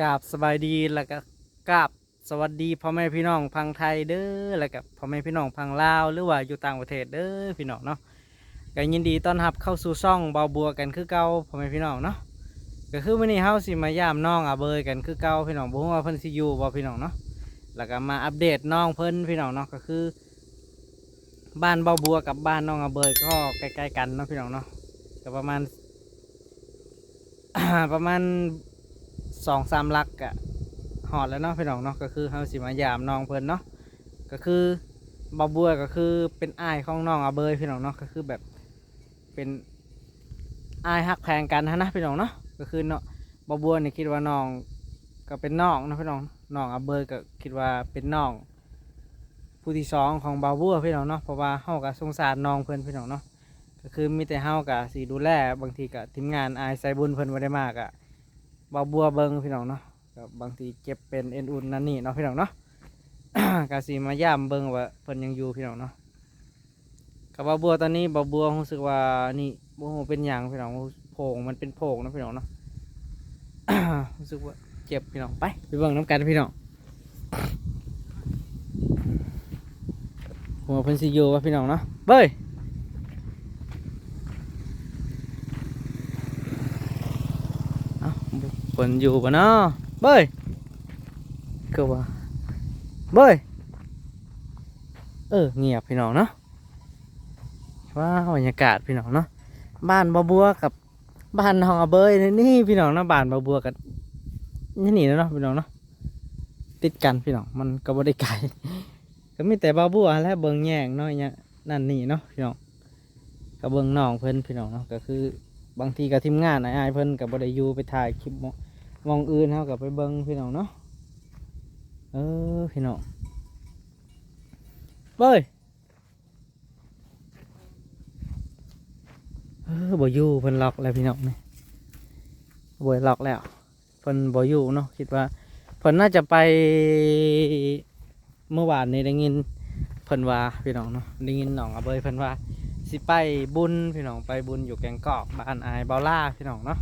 กราบสบายดีแล้วก็กราบสวัสดีพ่อแม่พี่น้องพังไทยเด้อแล้วก็พ่อแม่พี่น้องพังลาวหรือว่าอยู่ต่างประเทศเด้อพี่น้องเนาะก็ยินดีต้อนรับเข้าสู่ช่องเบาบัวกันคือเก่าพ่อแม่พี่น้องเนาะก็คือวันนี้เฮาสิมายามน้องอาเบยกันคือเก่าพี่น้องบ่ฮู้ว่าเพิ่นสิอยู่บ่พี่น้องเนาะแล้วก็มาอัปเดตน้องเพิ่นพี่น้องเนาะก็คือ บ้านเบาบัวกับบ้านน้องอาเบยก็ใกล้ๆกันเนาะพี่น้องเนาะก็ประมาณประมาณ สองสามลักอะหอดแล้วเนาะพี่น้องเนาะก็คือเฮาสิมายามน้องเพิ่นเนาะก็คือบาบัวก็คือเป็นอ้ายของน้องอาเบยพี่น้องเนาะก็คือแบบเป็นอ้ายฮักแพงกันหั้นะพี่น้องเนาะก็คือเนาะบาบัวนี่คิดว่าน้องก็เป็นน้องนะพี่น้องน้องอาเบยก็คิดว่าเป็นน้องผู้ที่สองของบาบัวพี่น้องเนาะเพราะว่าเฮาก็สงสารน้องเพิ่นพี่น้องเนาะก็คือมีแต่เฮากะสีดูแลบางทีกะทีมงานอายใส่บุญเพิ่นบ่ได้มากอะ บาบัวเบิงพี่น้องเนาะก็บางทีเจ็บเป็นเอ็นอุ่นนั่นนี่เนาะพี่น้องเนาะกะสีมาย่ามเบิงว่าเพิ่นยังอยู่พี่น้องเนาะกับบาบัวตอนนี้บาบัวรู้สึกว่านี่บ่ฮู้เป็นหยังพี่น้องโผงมันเป็นโผงนะพี่น้องเนาะรู้สึกว่าเจ็บพี่น้องไปไปเบิ่งน้ำกันพี่น้องหัวเพิ่นสิอยู่ว่าพี่น้องเนาะเบ้ย เอ้าบุฝ นอยู่ปะเนาะเบ้ยก็ว่าเบ้ยเออเงียบพี่น้องเนาะว้าวบรรยากาศพี่น้องเนาะบ้านบาบัวกับบ้านน้องอเบยนี่พี่น้องเนาะบ้านบาบัวกับนี่นี่เนาะพี่น้องเนาะติดกันพี่น้องมันก็บ่ได้ไกลก็มีแต่บาบัวและเบิงแยงเนาะเนี่ยนั่นนี่เนาะพี่น้องก็เบิงน้องเพิ่นพี่น้องเนาะก็คือบางทีกับทีมงานอายๆเพิ่นกับบไดอยูไปถ่ายคลิป มองอื่นเขากับไปเบิ้งพี่น้องเนาะเออพี่น้องเบ้ยเออบ่อยู่เพิ่นล็อกแล้วพี่น้องนี่บ่ล็อกแล้วเพิ่นบ่อยู่เนาะคิดว่าเพิ่นน่าจะไปเมื่อวานนี้ได้ยินเพิ่นว่าพี่น้องเนาะได้ยินน้องอาเบยเพิ่นว่าสิไปบุญพี่น้องไปบุญอยู่แกงกอกบ้านอายเบาล่าพี่น้องเนาะ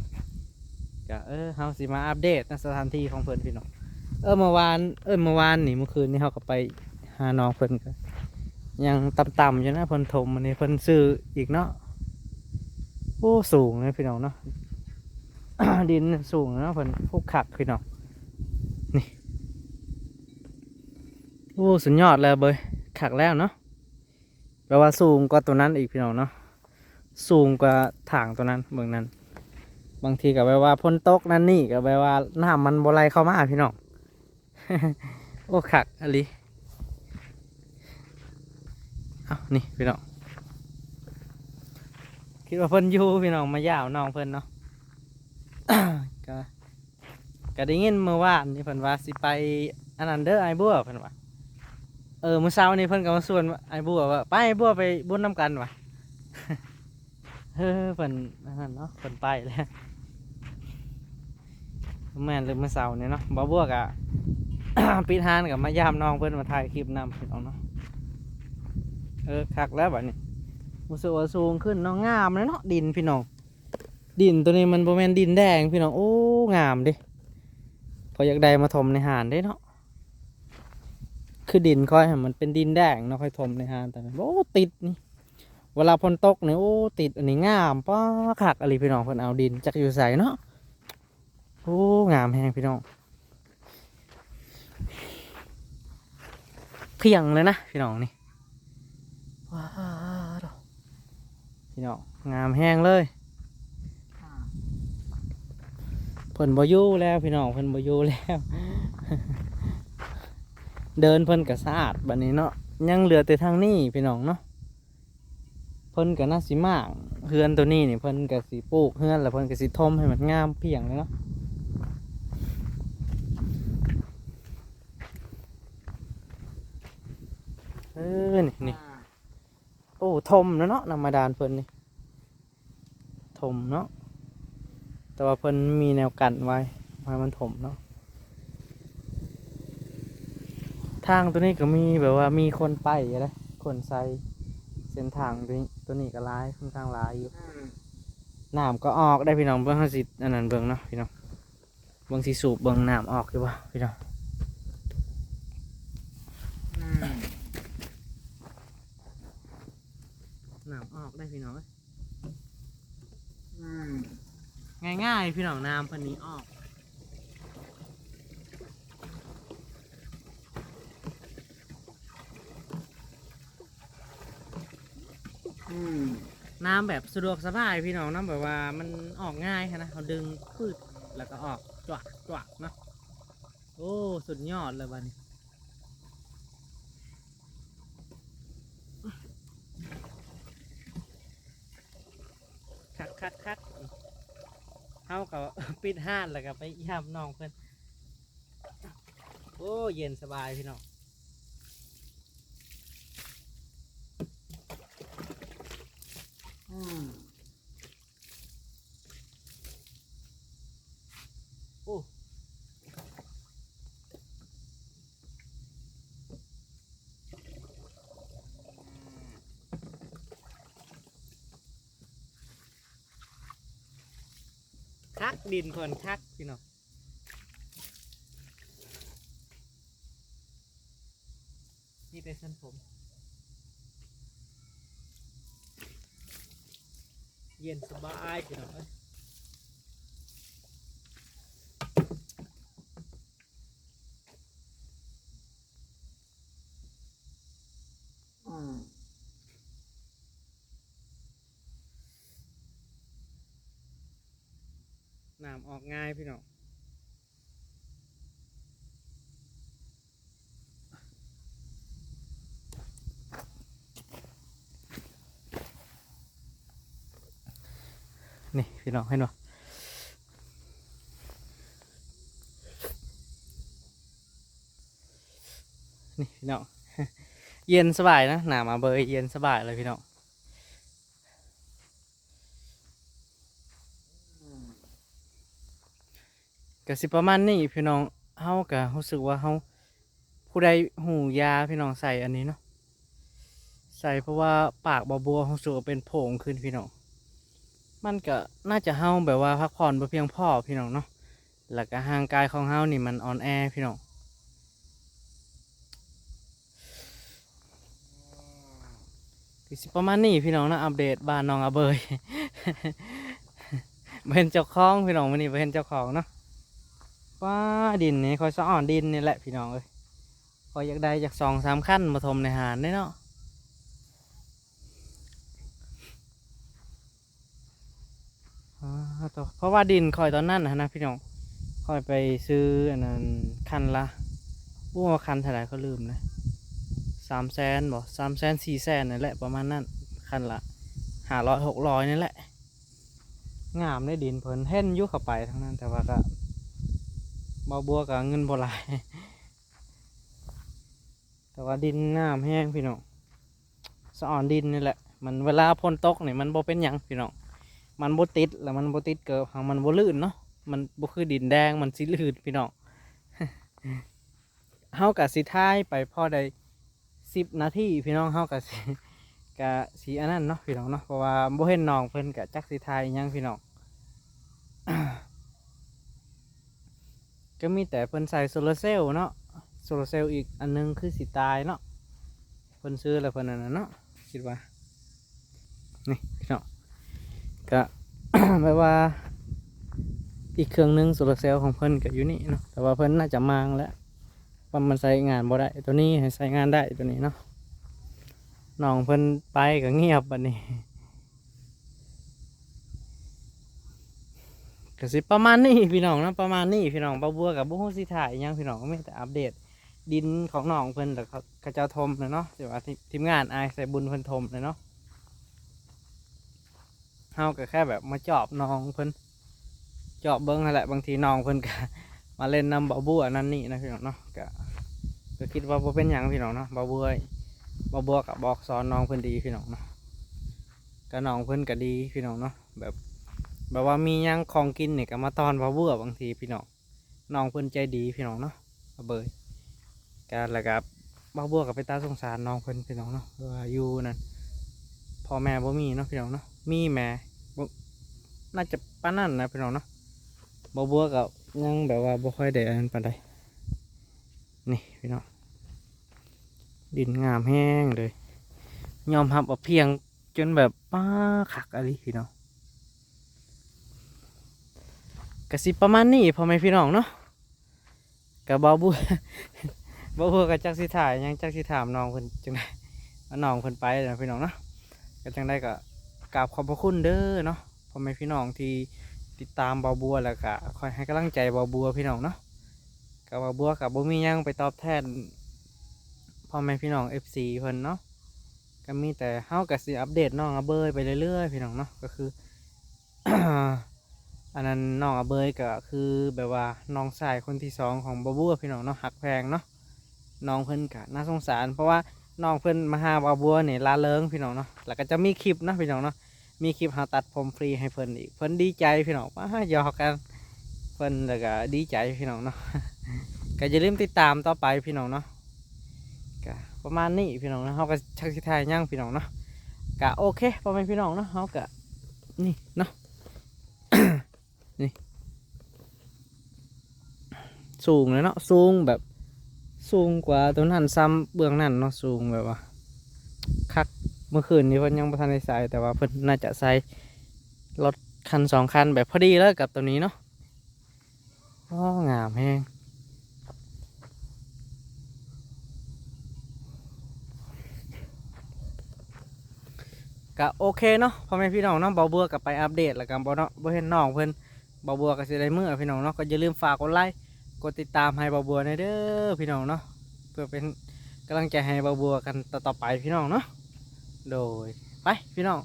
ก็เออเฮาสิมาอัปเดตสถานที่ของเพิ่นพี่น้องเออเมื่อวานเออเมื่อวานนี่เมื่อคืนนี่เฮาก็ไปหาน้องเพิ่นก็ยังต่ำๆอยู่นะเพิ่นถมอันนี้เพิ่นซื้ออีกเนาะโอ้สูงเลยพี่น้องเนาะดินสูงเนาะเพิ่นพวกขักพี่น้องนี่โอ้สุดยอดเลยเบยขักแล้วเนาะแปลว่าสูงกว่าตัวนั้นอีกพี่น้องเนาะสูงกว่าถางตัวนั้นเบื้องนั้น บางทีก็แปลว่าพ้นตกนั่นนี่ก็แปลว่าน้ำมันบไหลเข้ามาพี่น้อง โอ้ขักอะลิเอานี่พี่น้อง คิดว่าเพิ่นอยู่พี่น้องมายาวน้องเพิ่นเนาะ ก็ก็ได้ยินเมื่อวานนี่เพิ่นว่าสิไปอันนั้นเด้อไอ้บัวเพิ่นว่า เออมื้อเช้านี้เพิ่นก็มาชวนว่าไอ้บัวว่าไปไอ้บัวไปบุญน้ำกันว่ะเฮ้อเพิ่นนนั่นเนาะเพิ่นไปแล้ว แม่นเลยมื้อเช้านี้เนาะบ่บวกอะปิดฮานกับมายามน้องเพิ่อนมาถ่ายคลิปนำพี่น้องเนาะเออคักแล้วบัดนี้รู้สึกว่าสูงขึ้นเนาะงามเลยเนาะดินพี่น้องดินตัวนี้มันบ่แมนดินแดงพี่น้องโอ้งามดิพออยากได้มาถมในหานได้เนาะคือดินค่อยมันเป็นดินแดงเนาะค่อยถมในหานแต่โอ้ติดนี่เวลาฝนตกเนี่ยโอ้ติดอันนี้งามป้าคักอะไรพี่น้องเพิ่นเอาดินจักอยู่ใส่เนาะ อ้ งามแฮงพี่น้องเพียงเลยนะพี่น้องนี่ว้าวพี่น้องงามแห้งเลยเพิ่นบ่อยู่แล้วพี่น้องเพิ่นบ่อยู่แล้ว เดินเพิ่นก็สะอาดบัดนี้เนาะยังเหลือแต่ทางนี้พี่น้องเนาะเพิ่นก็น่าสิมากเฮือนตัวนี้นี่เพิ่นก็สิปลูกเฮือนแล้วเพิ่นก็สิทมให้มันงามเพียงเลยเนาะ เออนี่นี่โอ้ทมแล้วเนาะนำมาดานเพิ่นนี่ทมเนาะ แต่ว่าเพิ่นมีแนวกันไว้ให้มันถมเนาะ ทางตัวนี้ก็มีแบบว่ามีคนไปอะไรคนใส่เส้นทางตัวนี้ตัวนี้ก็ร้ายค่อนข้างร้ายอยู่น้ำก็ออกได้พี่น้องเบื้องห้าสิอันนั้นเบื้องเนาะพี่น้องเบิ่งสิสูบเบิ่งน้ำออกอยู่บ่พี่น้องน้ำออก ได้พี่น้องเอ้ยง่ายพี่น้องน้ำพันนี้ออกน้ำแบบสะดวกสบายพี่น้องน้ำแบบว่ามันออกง่ายนะเขาดึงพืดแล้วก็ออกจวักจวักเนาะโอ้ สุดยอดเลยวันนี้ คักคักคักเฮากับปิดห้านแล้วก็ไปย่ำน้องเพื่อนโอ้เย็นสบายพี่น้อง โอ้ คักดินเพิ่นคักพี่น้องนี่เป็นเส้นผม เย็นสบายพี่น้องเอ้ย น้ำออก ง่ายพี่น้องนี่พี่น้องเห็นบ่นี่พี่น้อง เย็นสบายนะ หนามาเบยเย็นสบายเลยพี่น้อง ก็สิประมาณนี้พี่น้องเฮาก็รู้สึกว่าเฮาผู้ใดหูยาพี่น้องใส่อันนี้เนาะใส่เพราะว่าปากบาบัวรู้สึกว่าเป็นโผงขึ้นพี่น้องมันก็น่าจะเฮาแบบว่าพักผ่อนบ่เพียงพอพี่น้องเนาะแล้วก็ห่างกายของเฮานี่มันอ่อนแอพี่น้องก็สิประมาณนี้พี่น้องนะอัปเดตบ้านน้องอาเบยเห็นเจ้าของพี่น้องวันนี้บ่เห็นเจ้าของเนาะ ป้าดินนี่คอยสะอ่อนดินนี่แหละพี่น้องเอ้ยคอยอยากได้จากสองสามขั้นมาทมในหารได้เนาะเพราะว่าดินคอยตอนนั้นนะนะพี่น้องคอยไปซื้ออันนั้นคันละบู้ว่าคันเท่าไหร่เขาลืมนะสามแสนบอกสามแสนสี่แสนนั่นแหละประมาณนั้นคันละห้าร้อยหกร้อยนี่แหละ งามได้ดินเพิ่นเห็นยุเข้าไปทั้งนั้นแต่ว่าก็ บาบัวกับเงินโบหลาย แต่ว่าดินน้ำแห้งพี่น้องสะอ่อนดินนี่แหละ มันเวลาพ่นตกนี่ยมันบ่เป็นหยังพี่น้อง มันบ่ติดแล้วมันบ่ติดเกิบหางมันบ่ลื่นเนาะ มันบ่คือดินแดงมันสิลื่นพี่น้องเฮากับสิท้ายไปพอได้สิบนาทีพี่น้องเฮากับสิกะสีอันนั้นเนาะพี่น้องเนาะเพราะว่าบ่เห็นน้องเพิ่นกะจักสิทายหยังพี่น้อง ก็มีแต่เพิ่นใส่โซลาร์เซลล์เนาะโซลาร์เซลล์อีกอันหนึงคือสิตายเนาะเพิ่นซื้อแล้วเพิ่นนั่นน่ะเนาะคิดว่านี่พี่น้องก็แปลว่า อีกเครื่องหนึงโซลาร์เซลล์ของเพิ่นก็อยู่นี่เนาะแต่ว่าเพิ่นน่าจะมางแล้วว่ามันใช้งานบ่ได้ตัวนี้ให้ใช้งานได้ตัวนี้เนาะน้องเพิ่นไปก็เงียบบัดนี้ ก็สิประมาณนี้พี่น้องนะประมาณนี้พี่น้องปาบัวกับบุ้งสิถ่ายอิหยังพี่น้องก็ไม่แต่อัปเดต ดินของน้องเพิ่นแต่เขาเจ้าทมเลยเนาะแต่ว่าทีมงานอายใส่บุญเพิ่นทมเลยเนาะเฮาก็แค่แบบมาจอบน้องเพิ่นจอบเบิ้งนั่นแหละบางทีน้องเพิ่นก็มาเล่นนำบ่าบัวนั่นนี่นะพี่น้องเนาะก็ก็คิดว่าบ่เป็นหยังพี่น้องเนาะบ่าบัวบ่าบัวกับบอกสอนน้องเพิ่นดีพี่น้องเนาะก็น้องเพิ่นก็ดีพี่น้องเนาะแบบ แบบว่ามียังของกินเนี่ยก็มาตอนว่าเบื่อบางทีพี่น้องน้องเพิ่นใจดีพี่น้องเนาะเอาเบยการล้วกับบ้าบัวกับไปตาสงสารน้องเพิ่นพี่น้องเนาะว่าอยู่นั่นพ่อแม่บ่มีเนาะพี่น้องเนาะมีแม่บ่น่าจะป้านั่นนะพี่น้องเนาะบ้าบัวกับยังแบบว่าบ่ค่อยได้อันนั้นปานใดนี่พี่น้องดินงามแห้งเลยยอมรับว่าเพียงจนแบบป้าคักอะไรพี่น้อง กสิประมาณนี้พ่อแม่พี่น้องเนาะกับบ่าบัวบ่าบัวกับจักสิถ่ายยังจักสิถามน้องเพิ่นจังไดว่าน้องเพิ่นไปแล้วพี่น้องเนาะก็จังได้ก็กราบขอบพระคุณเด้อเนาะพ่อแม่พี่น้องที่ติดตามบาบัวแล้วก็คอยให้กำลังใจบาบัวพี่น้องเนาะกับบาบัวกับบ่มียังไปตอบแทนพ่อแม่พี่น้อง FC เพิ่นเนาะก็มีแต่เฮากับสิอัปเดตน้องอเบยไปเรื่อยๆพี่น้องเนาะก็คือ อันนั้นน้องอเบยก็คือแบบว่าน้องชายคนที่สองของบาบัวพี่น้องเนาะหักแพงเนาะน้องเพิ่นก็น่าสงสาร เพราะว่าน้องเพิ่นมาหาบาบัวนี่ลาเริงพี่น้องเนาะแล้วก็จะมีคลิปนะพี่น้องเนาะมีคลิปหาตัดผมฟรีให้เพิ่นอีกเพิ่นดีใจพี่น้องว่าหยอกกันเพิ่นแล้วก็ดีใจพี่น้องเนาะก็อย่าลืมติดตามต่อไปพี่น้องเนาะก็ประมาณนี้พี่น้องเนาะเฮาก็ชักสิทายย่างพี่น้องเนาะก็โอเคพ่อแม่พี่น้องเนาะเฮาก็นี่เนาะ นี่ สูงเลยเนาะสูงแบบ สูงกว่าตัวนั้นซ้ำเบื้องนั้นเนาะสูงแบบว่าคักเมื่อคืนนี้เพิ่นยังประทานได้ใส่แต่ว่าเพิ่นน่าจะใส่รถคันสองคันแบบพอดีแล้วกับตัวนี้เนาะโอ้งามแฮงก็โอเคเนาะพ่อแม่พี่น้องเนาะเบาเบัวกับไปอัปเดตแล้วกันบ่เนาะบ่เห็นน้องเพิ่น บาบัวก็สิได้มื้อพี่น้องเนาะก็อย่าลืมฝากกดไลค์กดติดตามให้เบาบัวในเด้อพี่น้องเนาะเพื่อเป็นกำลังใจให้เบาบัวกันต่อไปพี่น้องเนาะโดยไปพี่น้อง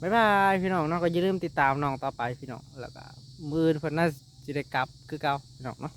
บ๊ายบายพี่น้องเนาะก็อย่าลืมติดตามน้องต่อไปพี่น้องแล้วก็มือเพิ่นน่าจะได้กลับคือเก่าพี่น้องเนาะ